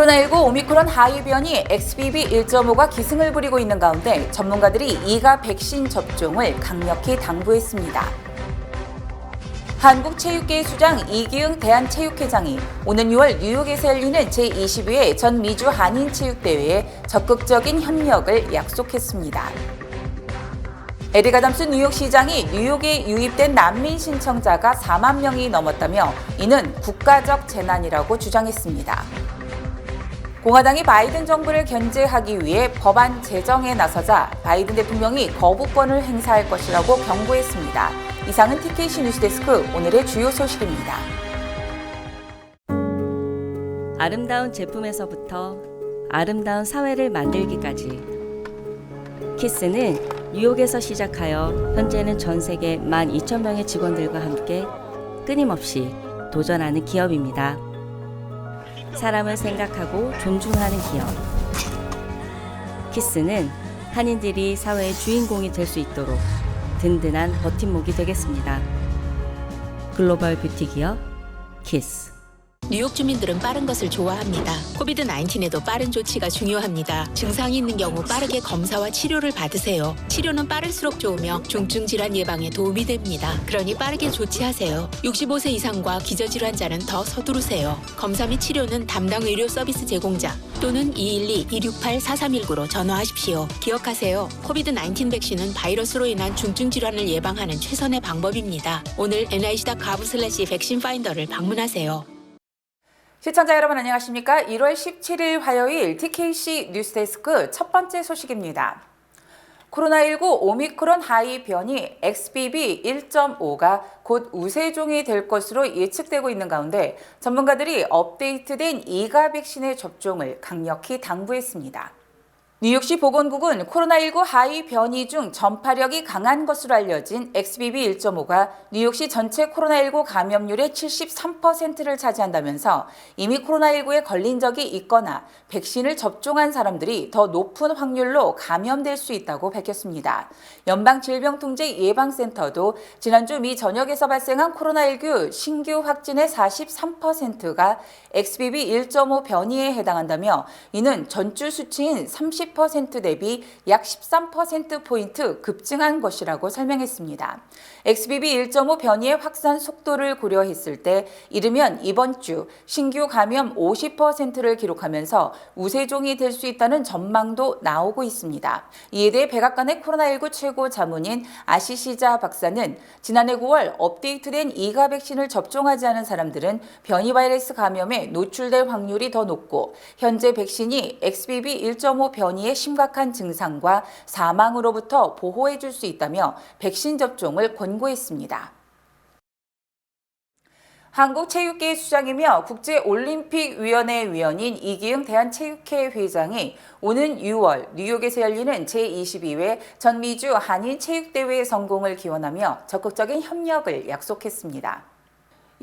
코로나19 오미크론 하위 변이 XBB1.5가 기승을 부리고 있는 가운데 전문가들이 이가 백신 접종을 강력히 당부했습니다. 한국체육계 수장 이기흥 대한체육회장이 오는 6월 뉴욕에서 열리는 제22회 전 미주 한인체육대회에 적극적인 협력을 약속했습니다. 에리가담스 뉴욕시장이 뉴욕에 유입된 난민 신청자가 4만 명이 넘었다며 이는 국가적 재난이라고 주장했습니다. 공화당이 바이든 정부를 견제하기 위해 법안 제정에 나서자 바이든 대통령이 거부권을 행사할 것이라고 경고했습니다. 이상은 TKC 뉴스데스크 오늘의 주요 소식입니다. 아름다운 제품에서부터 아름다운 사회를 만들기까지 키스는 뉴욕에서 시작하여 현재는 전 세계 12,000명의 직원들과 함께 끊임없이 도전하는 기업입니다. 사람을 생각하고 존중하는 기업. 키스는 한인들이 사회의 주인공이 될 수 있도록 든든한 버팀목이 되겠습니다. 글로벌 뷰티 기업 키스. 뉴욕 주민들은 빠른 것을 좋아합니다. 코비드 19에도 빠른 조치가 중요합니다. 증상이 있는 경우 빠르게 검사와 치료를 받으세요. 치료는 빠를수록 좋으며 중증 질환 예방에 도움이 됩니다. 그러니 빠르게 조치하세요. 65세 이상과 기저질환자는 더 서두르세요. 검사 및 치료는 담당 의료 서비스 제공자 또는 212-268-4319로 전화하십시오. 기억하세요. 코비드 19 백신은 바이러스로 인한 중증 질환을 예방하는 최선의 방법입니다. 오늘 nic.gov 슬래시 백신 파인더를 방문하세요. 시청자 여러분 안녕하십니까? 1월 17일 화요일 TKC 뉴스데스크 첫 번째 소식입니다. 코로나19 오미크론 하이 변이 XBB1.5가 곧 우세종이 될 것으로 예측되고 있는 가운데 전문가들이 업데이트된 2가 백신의 접종을 강력히 당부했습니다. 뉴욕시 보건국은 코로나19 하위 변이 중 전파력이 강한 것으로 알려진 XBB1.5가 뉴욕시 전체 코로나19 감염률의 73%를 차지한다면서 이미 코로나19에 걸린 적이 있거나 백신을 접종한 사람들이 더 높은 확률로 감염될 수 있다고 밝혔습니다. 연방질병통제예방센터도 지난주 미 전역에서 발생한 코로나19 신규 확진의 43%가 XBB1.5 변이에 해당한다며 이는 전주 수치인 30% 대비 약 13%포인트 급증한 것이라고 설명했습니다. XBB1.5 변이의 확산 속도를 고려했을 때 이르면 이번 주 신규 감염 50%를 기록하면서 우세종이 될 수 있다는 전망도 나오고 있습니다. 이에 대해 백악관의 코로나19 최고 자문인 아시시자 박사는 지난해 9월 업데이트된 2가 백신을 접종하지 않은 사람들은 변이 바이러스 감염에 노출될 확률이 더 높고 현재 백신이 XBB1.5 변이 의 심각한 증상과 사망으로부터 보호해 줄 수 있다며 백신 접종을 권고했습니다. 한국체육계 수장이며 국제올림픽위원회 위원인 이기흥 대한체육회 회장이 오는 6월 뉴욕에서 열리는 제22회 전미주 한인체육대회 성공을 기원하며 적극적인 협력을 약속했습니다.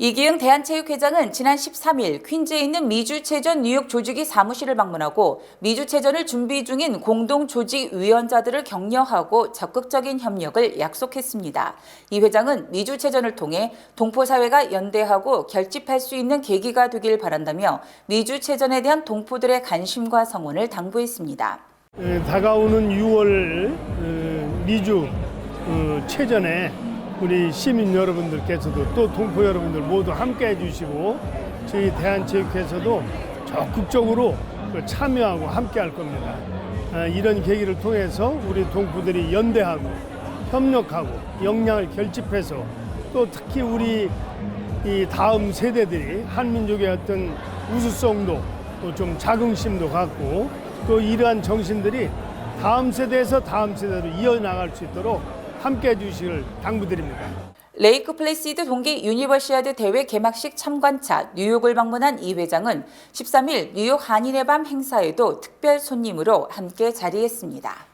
이기흥 대한체육회장은 지난 13일 퀸즈에 있는 미주체전 뉴욕 조직위 사무실을 방문하고 미주체전을 준비 중인 공동조직위원자들을 격려하고 적극적인 협력을 약속했습니다. 이 회장은 미주체전을 통해 동포사회가 연대하고 결집할 수 있는 계기가 되길 바란다며 미주체전에 대한 동포들의 관심과 성원을 당부했습니다. 에, 다가오는 6월 어, 미주 어, 체전에 우리 시민 여러분들께서도 또 동포 여러분들 모두 함께 해주시고 저희 대한체육회에서도 적극적으로 그 참여하고 함께 할 겁니다. 아, 이런 계기를 통해서 우리 동포들이 연대하고 협력하고 역량을 결집해서 또 특히 우리 이 다음 세대들이 한민족의 어떤 우수성도 또 좀 자긍심도 갖고 또 이러한 정신들이 다음 세대에서 다음 세대로 이어나갈 수 있도록 함께 해주시길 당부드립니다. 레이크 플래시드 동계 유니버시아드 대회 개막식 참관차 뉴욕을 방문한 이 회장은 13일 뉴욕 한인의 밤 행사에도 특별 손님으로 함께 자리했습니다.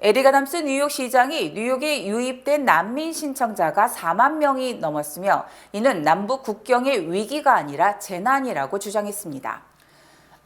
에리가 담스 뉴욕시장이 뉴욕에 유입된 난민 신청자가 4만 명이 넘었으며 이는 남북 국경의 위기가 아니라 재난이라고 주장했습니다.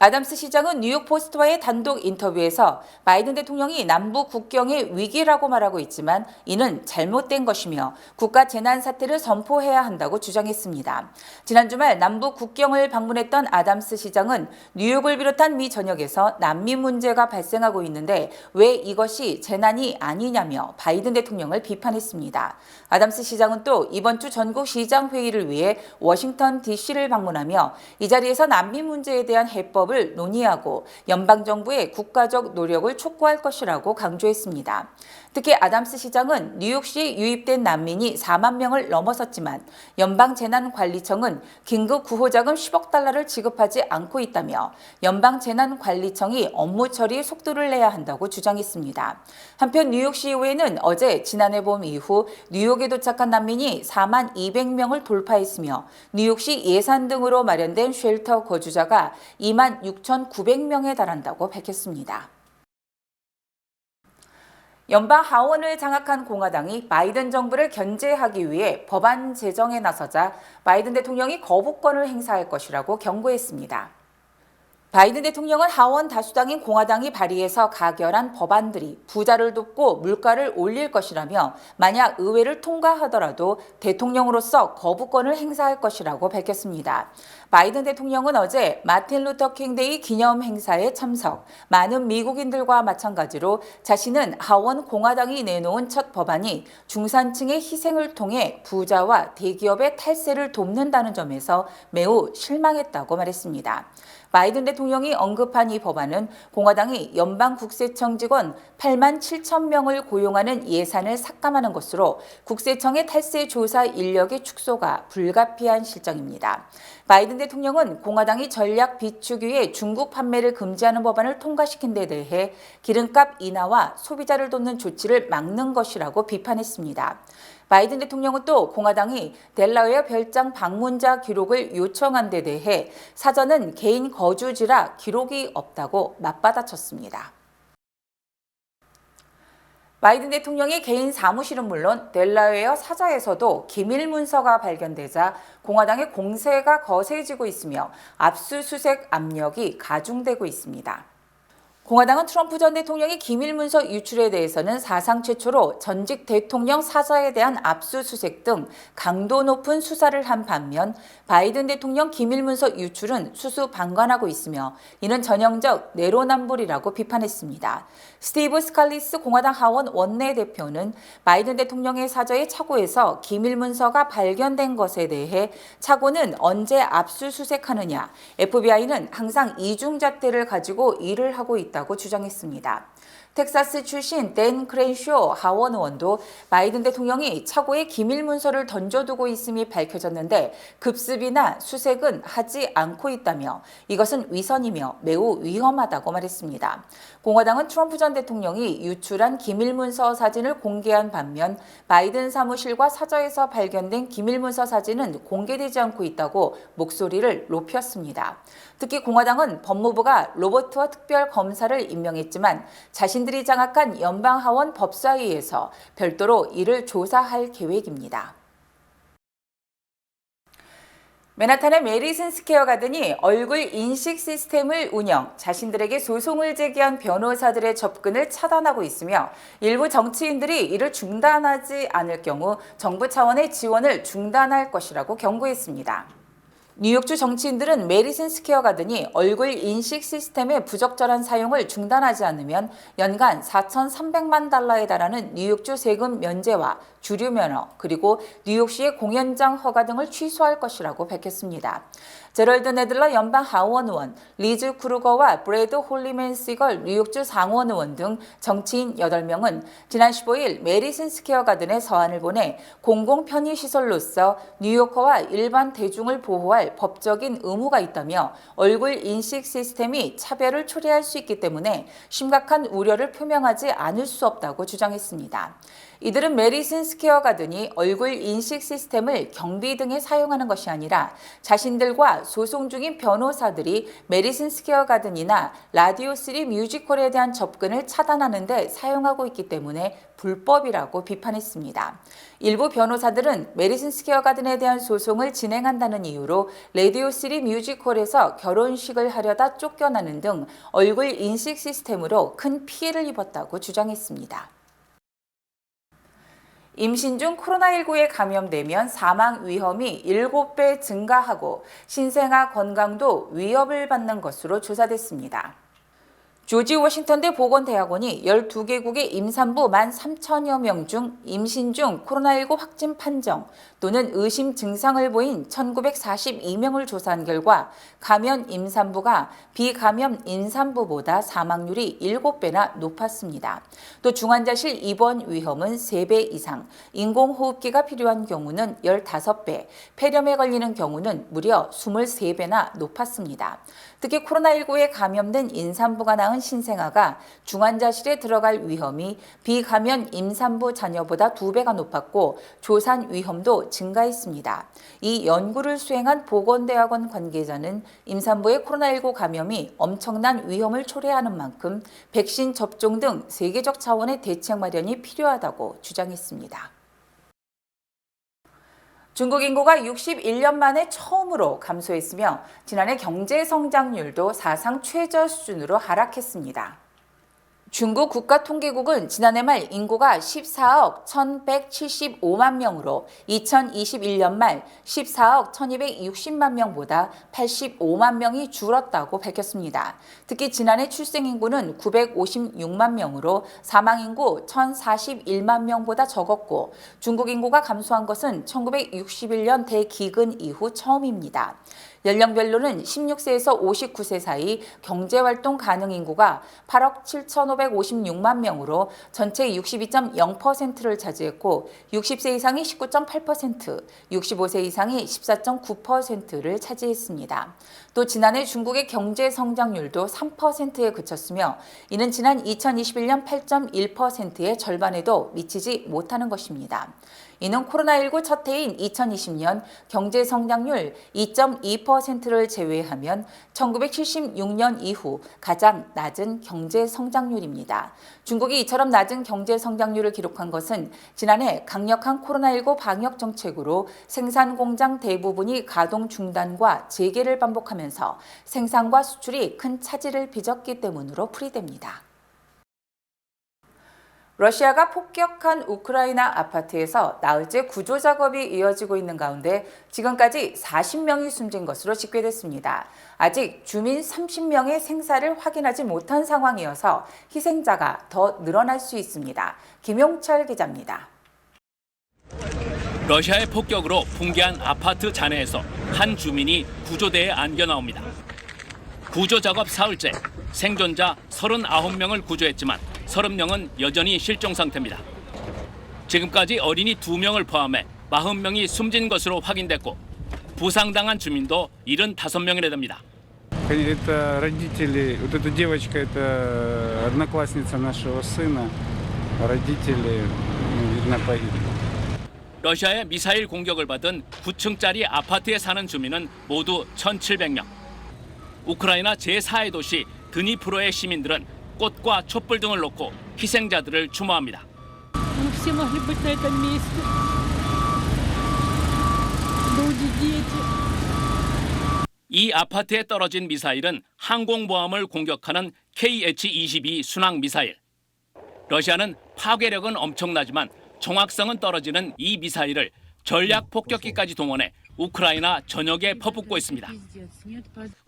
아담스 시장은 뉴욕 포스트와의 단독 인터뷰에서 바이든 대통령이 남북 국경의 위기라고 말하고 있지만 이는 잘못된 것이며 국가 재난 사태를 선포해야 한다고 주장했습니다. 지난 주말 남북 국경을 방문했던 아담스 시장은 뉴욕을 비롯한 미 전역에서 난민 문제가 발생하고 있는데 왜 이것이 재난이 아니냐며 바이든 대통령을 비판했습니다. 아담스 시장은 또 이번 주 전국 시장 회의를 위해 워싱턴 DC를 방문하며 이 자리에서 난민 문제에 대한 해법을 논의하고 연방 정부의 국가적 노력을 촉구할 것이라고 강조했습니다. 특히 아담스 시장은 뉴욕시에 유입된 난민이 4만 명을 넘어섰지만 연방재난관리청은 긴급 구호자금 10억 달러를 지급하지 않고 있다며 연방재난관리청이 업무 처리 속도를 내야 한다고 주장했습니다. 한편 뉴욕시의회는 어제 지난해 봄 이후 뉴욕에 도착한 난민이 4만 200명을 돌파했으며 뉴욕시 예산 등으로 마련된 쉘터 거주자가 2만 6,900명에 달한다고 밝혔습니다. 연방 하원을 장악한 공화당이 바이든 정부를 견제하기 위해 법안 제정에 나서자 바이든 대통령이 거부권을 행사할 것이라고 경고했습니다. 바이든 대통령은 하원 다수당인 공화당이 발의해서 가결한 법안들이 부자를 돕고 물가를 올릴 것이라며 만약 의회를 통과하더라도 대통령으로서 거부권을 행사할 것이라고 밝혔습니다. 바이든 대통령은 어제 마틴 루터 킹데이 기념 행사에 참석, 많은 미국인들과 마찬가지로 자신은 하원 공화당이 내놓은 첫 법안이 중산층의 희생을 통해 부자와 대기업의 탈세를 돕는다는 점에서 매우 실망했다고 말했습니다. 바이든 대통령이 언급한 이 법안은 공화당이 연방 국세청 직원 8만 7천 명을 고용하는 예산을 삭감하는 것으로 국세청의 탈세 조사 인력의 축소가 불가피한 실정입니다. 바이든 대통령은 공화당이 전략 비축 위해 중국 판매를 금지하는 법안을 통과시킨 데 대해 기름값 인하와 소비자를 돕는 조치를 막는 것이라고 비판했습니다. 바이든 대통령은 또 공화당이 델라웨어 별장 방문자 기록을 요청한 데 대해 사전은 개인 거주지라 기록이 없다고 맞받아쳤습니다. 바이든 대통령의 개인 사무실은 물론 델라웨어 사저에서도 기밀 문서가 발견되자 공화당의 공세가 거세지고 있으며 압수수색 압력이 가중되고 있습니다. 공화당은 트럼프 전 대통령의 기밀 문서 유출에 대해서는 사상 최초로 전직 대통령 사저에 대한 압수수색 등 강도 높은 수사를 한 반면 바이든 대통령 기밀 문서 유출은 수수 방관하고 있으며 이는 전형적 내로남불이라고 비판했습니다. 스티브 스칼리스 공화당 하원 원내대표는 바이든 대통령의 사저의 차고에서 기밀 문서가 발견된 것에 대해 차고는 언제 압수수색하느냐, FBI는 항상 이중잣대를 가지고 일을 하고 있다 고 주장했습니다. 텍사스 출신 댄 크렌쇼 하원 의원도 바이든 대통령이 차고에 기밀 문서를 던져두고 있음이 밝혀졌는데 급습이나 수색은 하지 않고 있다며 이것은 위선이며 매우 위험하다고 말했습니다. 공화당은 트럼프 전 대통령이 유출한 기밀 문서 사진을 공개한 반면 바이든 사무실과 사저에서 발견된 기밀 문서 사진은 공개되지 않고 있다고 목소리를 높였습니다. 특히 공화당은 법무부가 로버트와 특별 검사를 임명했지만 자신들이 장악한 연방 하원 법사위에서 별도로 이를 조사할 계획입니다. 맨하탄의 메리슨 스퀘어 가든이 얼굴 인식 시스템을 운영, 자신들에게 소송을 제기한 변호사들의 접근을 차단하고 있으며 일부 정치인들이 이를 중단하지 않을 경우 정부 차원의 지원을 중단할 것이라고 경고했습니다. 뉴욕주 정치인들은 메리슨 스퀘어 가든이 얼굴 인식 시스템의 부적절한 사용을 중단하지 않으면 연간 4,300만 달러에 달하는 뉴욕주 세금 면제와 주류 면허 그리고 뉴욕시의 공연장 허가 등을 취소할 것이라고 밝혔습니다. 제럴드 네들러 연방 하원 의원, 리즈 크루거와 브래드 홀리맨 시걸 뉴욕주 상원 의원 등 정치인 8명은 지난 15일 메리슨 스퀘어 가든에 서한을 보내 공공 편의 시설로서 뉴요커와 일반 대중을 보호할 법적인 의무가 있다며 얼굴 인식 시스템이 차별을 초래할 수 있기 때문에 심각한 우려를 표명하지 않을 수 없다고 주장했습니다. 이들은 메리슨 스퀘어 가든이 얼굴 인식 시스템을 경비 등에 사용하는 것이 아니라 자신들과 소송 중인 변호사들이 메리슨 스퀘어 가든이나 라디오 3 뮤지컬에 대한 접근을 차단하는 데 사용하고 있기 때문에 불법이라고 비판했습니다. 일부 변호사들은 메리슨 스퀘어 가든에 대한 소송을 진행한다는 이유로 라디오 3 뮤지컬에서 결혼식을 하려다 쫓겨나는 등 얼굴 인식 시스템으로 큰 피해를 입었다고 주장했습니다. 임신 중 코로나19에 감염되면 사망 위험이 7배 증가하고 신생아 건강도 위협을 받는 것으로 조사됐습니다. 조지 워싱턴대 보건대학원이 12개국의 임산부 1만 3천여 명 중 임신 중 코로나19 확진 판정 또는 의심 증상을 보인 1942명을 조사한 결과 감염 임산부가 비감염 임산부보다 사망률이 7배나 높았습니다. 또 중환자실 입원 위험은 3배 이상, 인공호흡기가 필요한 경우는 15배, 폐렴에 걸리는 경우는 무려 23배나 높았습니다. 특히 코로나19에 감염된 임산부가 낳은 신생아가 중환자실에 들어갈 위험이 비감염 임산부 자녀보다 2배가 높았고 조산 위험도 증가했습니다. 이 연구를 수행한 보건대학원 관계자는 임산부의 코로나19 감염이 엄청난 위험을 초래하는 만큼 백신 접종 등 세계적 차원의 대책 마련이 필요하다고 주장했습니다. 중국 인구가 61년 만에 처음으로 감소했으며 지난해 경제 성장률도 사상 최저 수준으로 하락했습니다. 중국 국가통계국은 지난해 말 인구가 14억 1,175만 명으로 2021년 말 14억 1,260만 명보다 85만 명이 줄었다고 밝혔습니다. 특히 지난해 출생 인구는 956만 명으로 사망 인구 1,041만 명보다 적었고 중국 인구가 감소한 것은 1961년 대기근 이후 처음입니다. 연령별로는 16세에서 59세 사이 경제활동 가능 인구가 8억 7,556만 명으로 전체 62.0%를 차지했고 60세 이상이 19.8%, 65세 이상이 14.9%를 차지했습니다. 또 지난해 중국의 경제 성장률도 3%에 그쳤으며 이는 지난 2021년 8.1%의 절반에도 미치지 못하는 것입니다. 이는 코로나19 첫 해인 2020년 경제 성장률 2.2%를 제외하면 1976년 이후 가장 낮은 경제 성장률입니다. 중국이 이처럼 낮은 경제 성장률을 기록한 것은 지난해 강력한 코로나19 방역 정책으로 생산 공장 대부분이 가동 중단과 재개를 반복하 면서 생산과 수출이 큰 차질을 빚었기 때문으로 풀이됩니다. 러시아가 폭격한 우크라이나 아파트에서 나흘째 구조 작업이 이어지고 있는 가운데 지금까지 40명이 숨진 것으로 집계됐습니다. 아직 주민 30명의 생사를 확인하지 못한 상황이어서 희생자가 더 늘어날 수 있습니다. 김용철 기자입니다. 러시아의 폭격으로 붕괴한 아파트 잔해에서 한 주민이 구조대에 안겨 나옵니다. 구조 작업 사흘째 생존자 39명을 구조했지만 30명은 여전히 실종 상태입니다. 지금까지 어린이 2명을 포함해 40명이 숨진 것으로 확인됐고 부상당한 주민도 75명이나 됩니다. Это родители, вот эта девочка, это одноклассница нашего сына. Родители, ну, видно, погибли. 러시아의 미사일 공격을 받은 9층짜리 아파트에 사는 주민은 모두 1,700명. 우크라이나 제4의 도시 드니프로의 시민들은 꽃과 촛불 등을 놓고 희생자들을 추모합니다. 이 아파트에 떨어진 미사일은 항공모함을 공격하는 KH-22 순항 미사일. 러시아는 파괴력은 엄청나지만 정확성은 떨어지는 이 미사일을 전략 폭격기까지 동원해 우크라이나 전역에 퍼붓고 있습니다.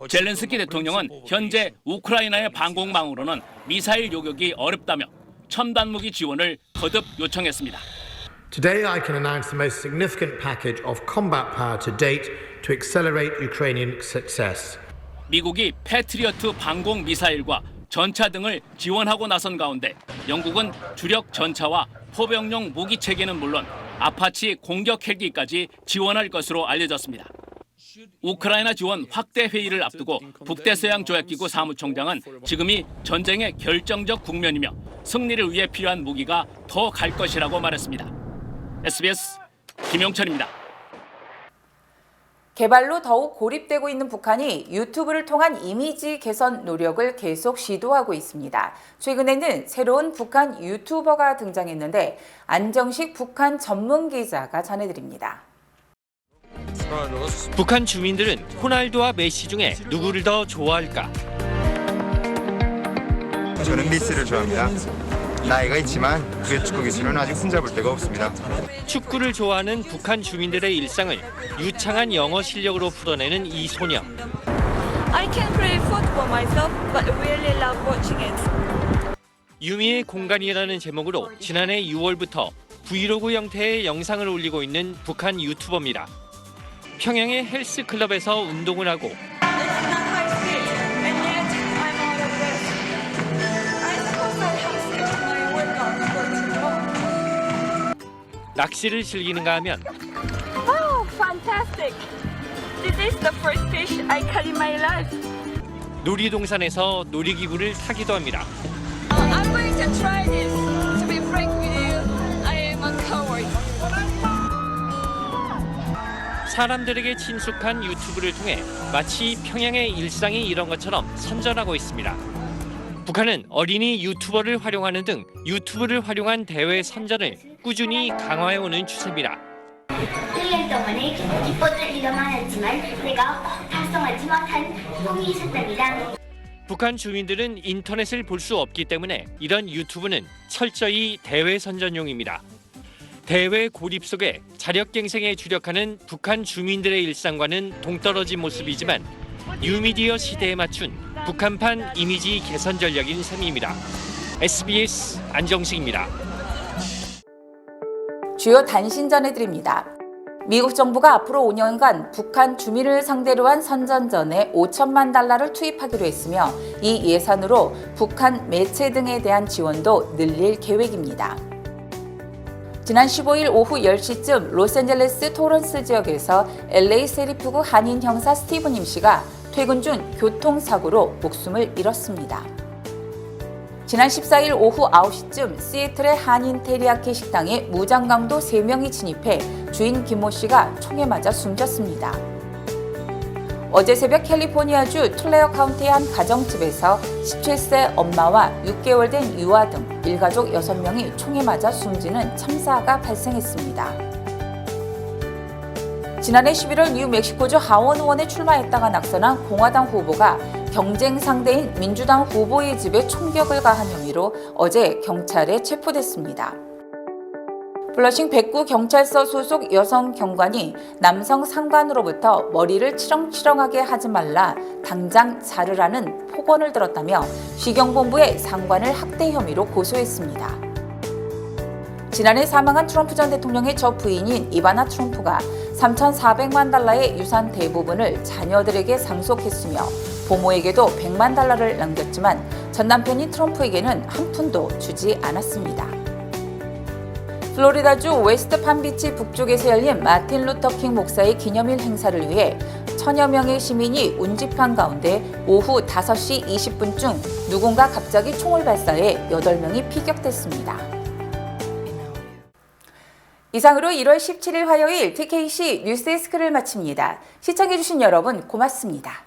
젤렌스키 대통령은 현재 우크라이나의 방공망으로는 미사일 요격이 어렵다며 첨단 무기 지원을 거듭 요청했습니다. Today, I can announce the most significant package of combat power to date to accelerate Ukrainian success. 미국이 패트리어트 방공 미사일과 전차 등을 지원하고 나선 가운데 영국은 주력 전차와 포병용 무기 체계는 물론 아파치 공격 헬기까지 지원할 것으로 알려졌습니다. 우크라이나 지원 확대 회의를 앞두고 북대서양 조약기구 사무총장은 지금이 전쟁의 결정적 국면이며 승리를 위해 필요한 무기가 더 갈 것이라고 말했습니다. SBS 김용철입니다. 개발로 더욱 고립되고 있는 북한이 유튜브를 통한 이미지 개선 노력을 계속 시도하고 있습니다. 최근에는 새로운 북한 유튜버가 등장했는데 안정식 북한 전문 기자가 전해드립니다. 북한 주민들은 호날두와 메시 중에 누구를 더 좋아할까? 저는 미스를 좋아합니다. 나이가 있지만 그의 축구 기술은 아직 흠잡을 데가 없습니다. 축구를 좋아하는 북한 주민들의 일상을 유창한 영어 실력으로 풀어내는 이 소녀. I can play football myself, but really love watching it. 유미의 공간이라는 제목으로 지난해 6월부터 브이로그 형태의 영상을 올리고 있는 북한 유튜버입니다. 평양의 헬스 클럽에서 운동을 하고 낚시를 즐기는가 하면 Oh, fantastic! This is the first fish I caught in my life. 놀이동산에서 놀이기구를 타기도 합니다. Uh, I'm going to try this. To be frank with you, I am a coward. 사람들에게 친숙한 유튜브를 통해 마치 평양의 일상이 이런 것처럼 선전하고 있습니다. 북한은 어린이 유튜버를 활용하는 등 유튜브를 활용한 대외 선전을 꾸준히 강화해오는 추세입니다. 1년 동안에 기뻤던 일도 많았지만 내가 꼭 달성하지 못한 꿈이 있었답니다. 북한 주민들은 인터넷을 볼 수 없기 때문에 이런 유튜브는 철저히 대외 선전용입니다. 대외 고립 속에 자력갱생에 주력하는 북한 주민들의 일상과는 동떨어진 모습이지만 뉴미디어 시대에 맞춘 북한판 이미지 개선 전략인 셈입니다. SBS 안정식입니다. 주요 단신 전해드립니다. 미국 정부가 앞으로 5년간 북한 주민을 상대로 한 선전전에 5천만 달러를 투입하기로 했으며 이 예산으로 북한 매체 등에 대한 지원도 늘릴 계획입니다. 지난 15일 오후 10시쯤 로스앤젤레스 토런스 지역에서 LA 세리프구 한인 형사 스티븐 임 씨가 퇴근 중 교통사고로 목숨을 잃었습니다. 지난 14일 오후 9시쯤 시애틀의 한인 테리야키 식당에 무장강도 3명이 진입해 주인 김모 씨가 총에 맞아 숨졌습니다. 어제 새벽 캘리포니아주 툴레어 카운티의 한 가정집에서 17세 엄마와 6개월 된 유아 등 일가족 6명이 총에 맞아 숨지는 참사가 발생했습니다. 지난해 11월 뉴멕시코주 하원의원에 출마했다가 낙선한 공화당 후보가 경쟁 상대인 민주당 후보의 집에 총격을 가한 혐의로 어제 경찰에 체포됐습니다. 플러싱 백구 경찰서 소속 여성 경관이 남성 상관으로부터 머리를 치렁치렁하게 하지 말라 당장 자르라는 폭언을 들었다며 시경본부에 상관을 학대 혐의로 고소했습니다. 지난해 사망한 트럼프 전 대통령의 저 부인인 이바나 트럼프가 3,400만 달러의 유산 대부분을 자녀들에게 상속했으며 부모에게도 100만 달러를 남겼지만 전 남편인 트럼프에게는 한 푼도 주지 않았습니다. 플로리다주 웨스트 판비치 북쪽에서 열린 마틴 루터 킹 목사의 기념일 행사를 위해 천여 명의 시민이 운집한 가운데 오후 5시 20분쯤 누군가 갑자기 총을 발사해 8명이 피격됐습니다. 이상으로 1월 17일 화요일 TKC 뉴스데스크를 마칩니다. 시청해주신 여러분 고맙습니다.